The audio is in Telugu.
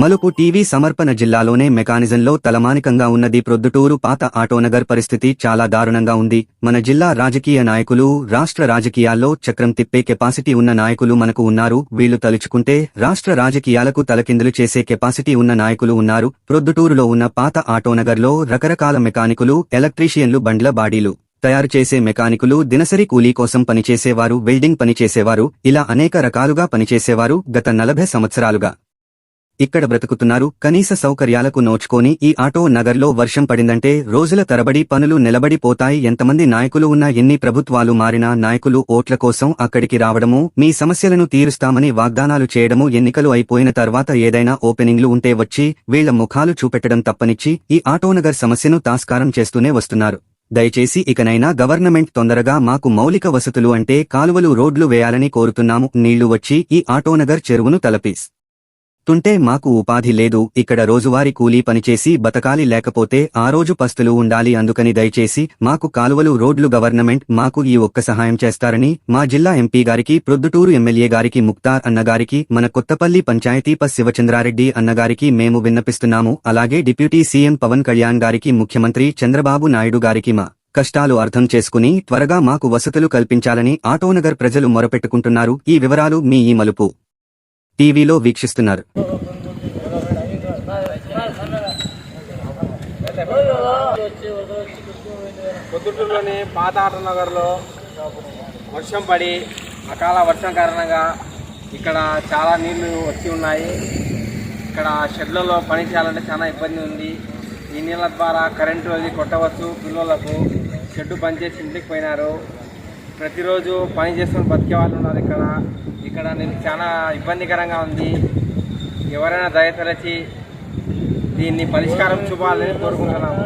మలుపు టీవీ సమర్పణ జిల్లాలోనే మెకానిజంలో తలమానికంగా ఉన్నది ప్రొద్దుటూరు పాత ఆటోనగర్ పరిస్థితి చాలా దారుణంగా ఉంది. మన జిల్లా రాజకీయ నాయకులు రాష్ట్ర రాజకీయాల్లో చక్రం తిప్పే కెపాసిటీ ఉన్న నాయకులు మనకు ఉన్నారు. వీళ్ళు తలుచుకుంటే రాష్ట్ర రాజకీయాలకు తలకిందులు చేసే కెపాసిటీ ఉన్న నాయకులు ఉన్నారు. ప్రొద్దుటూరులో ఉన్న పాత ఆటోనగర్లో రకరకాల మెకానికులు ఎలక్ట్రీషియన్లు బండ్ల బాడీలు తయారు చేసే మెకానికులు దినసరి కూలీ కోసం పనిచేసేవారు వెల్డింగ్ పనిచేసేవారు ఇలా అనేక రకాలుగా పనిచేసేవారు గత నలభై సంవత్సరాలుగా. ఇక్కడ బ్రతుకుతున్నారు. కనీస సౌకర్యాలకు నోచుకోని ఈ ఆటో నగర్లో వర్షం పడిందంటే రోజుల తరబడి పనులు నిలబడిపోతాయి ఎంతమంది నాయకులు ఉన్నా ఎన్ని ప్రభుత్వాలు మారినా నాయకులు ఓట్ల కోసం అక్కడికి రావడము మీ సమస్యలను తీరుస్తామని వాగ్దానాలు చేయడము ఎన్నికలు అయిపోయిన తర్వాత ఏదైనా ఓపెనింగ్లు ఉంటే వచ్చి వీళ్ళ ముఖాలు చూపెట్టడం తప్పనిచ్చి ఈ ఆటోనగర్ సమస్యను తాస్కారం చేస్తూనే వస్తున్నారు. దయచేసి ఇకనైనా గవర్నమెంట్ తొందరగా మాకు మౌలిక వసతులు అంటే కాలువలు రోడ్లు వేయాలని కోరుతున్నాము. నీళ్ళు వచ్చి ఈ ఆటోనగర్ చెరువును తలపీస్ తుంటే మాకు ఉపాధి లేదు ఇక్కడ రోజువారీ కూలీ పనిచేసి బతకాలి లేకపోతే ఆ రోజు పస్తులు ఉండాలి అందుకని దయచేసి మాకు కాలువలు రోడ్లు గవర్నమెంట్ మాకు ఈ ఒక్క సహాయం చేస్తారని మా జిల్లా ఎంపీ గారికి ప్రొద్దుటూరు ఎమ్మెల్యే గారికి ముక్తార్ అన్నగారికి మన కొత్తపల్లి పంచాయతీ పస్ శివచంద్రారెడ్డి అన్నగారికి మేము విన్నపిస్తున్నాము. అలాగే డిప్యూటీ సీఎం పవన్ కళ్యాణ్ గారికి ముఖ్యమంత్రి చంద్రబాబు నాయుడు గారికి మా కష్టాలు అర్థం చేసుకుని త్వరగా మాకు వసతులు కల్పించాలని ఆటోనగర్ ప్రజలు మొరపెట్టుకుంటున్నారు. ఈ వివరాలు మీ ఈ మలుపు టీవీలో వీక్షిస్తున్నారు. పొద్దుటూరులోని పాత ఆటో నగర్లో వర్షం పడి అకాల వర్షం కారణంగా ఇక్కడ చాలా నీళ్ళు వచ్చి ఉన్నాయి. ఇక్కడ షెడ్లలో పని చేయాలంటే చాలా ఇబ్బంది ఉంది. ఈ నీళ్ళ ద్వారా కరెంటు అది కొట్టవచ్చు. పిల్లలకు షెడ్డు పనిచేసి ఇంటికి పోయినారు. ప్రతిరోజు పని చేసుకొని బతికే వాళ్ళు ఉన్నారు ఇక్కడ. ఇక్కడ నేను చాలా ఇబ్బందికరంగా ఉంది. ఎవరైనా దయతలచి దీన్ని పరిష్కారం చూపాలని కోరుకుంటున్నాము.